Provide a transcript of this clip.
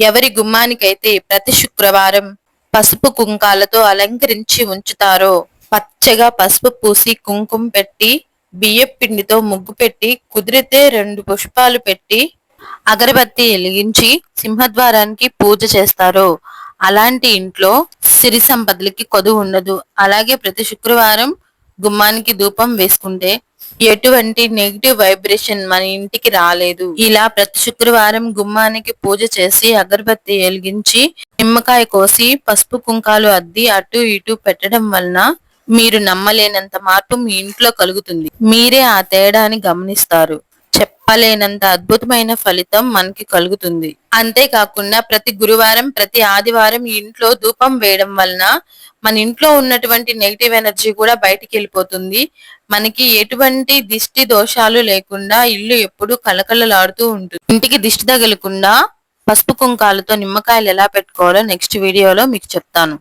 ఎవరి గుమ్మానికైతే ప్రతి శుక్రవారం పసుపు కుంకాలతో అలంకరించి ఉంచుతారో పచ్చగా పసుపు పూసి కుంకుమ పెట్టి బియ్యం పిండితో ముగ్గు పెట్టి కుదిరితే రెండు పుష్పాలు పెట్టి అగరబత్తి వెలిగించి సింహద్వారానికి పూజ చేస్తారు అలాంటి ఇంట్లో సిరి సంపదలకి కొదువు ఉండదు. అలాగే ప్రతి శుక్రవారం గుమ్మానికి ధూపం వేసుకుంటే ఎటువంటి నెగిటివ్ వైబ్రేషన్ మన ఇంటికి రాలేదు. ఇలా ప్రతి శుక్రవారం గుమ్మానికి పూజ చేసి అగరబత్తి వెలిగించి నిమ్మకాయ కోసి పసుపు కుంకాలు అద్ది అటు ఇటు పెట్టడం వలన మీరు నమ్మలేనంత మార్పు మీ ఇంట్లో కలుగుతుంది. మీరే ఆ తేడాని గమనిస్తారు. చెప్పలేనంత అద్భుతమైన ఫలితం మనకి కలుగుతుంది. అంతేకాకుండా ప్రతి గురువారం ప్రతి ఆదివారం ఇంట్లో ధూపం వేయడం వలన మన ఇంట్లో ఉన్నటువంటి నెగిటివ్ ఎనర్జీ కూడా బయటికి వెళ్ళిపోతుంది. మనకి ఎటువంటి దిష్టి దోషాలు లేకుండా ఇల్లు ఎప్పుడు కలకలలాడుతూ ఉంటుంది. ఇంటికి దిష్టి తగలకుండా పసుపు కుంకాలతో నిమ్మకాయలు ఎలా పెట్టుకోవాలో నెక్స్ట్ వీడియోలో మీకు చెప్తాను.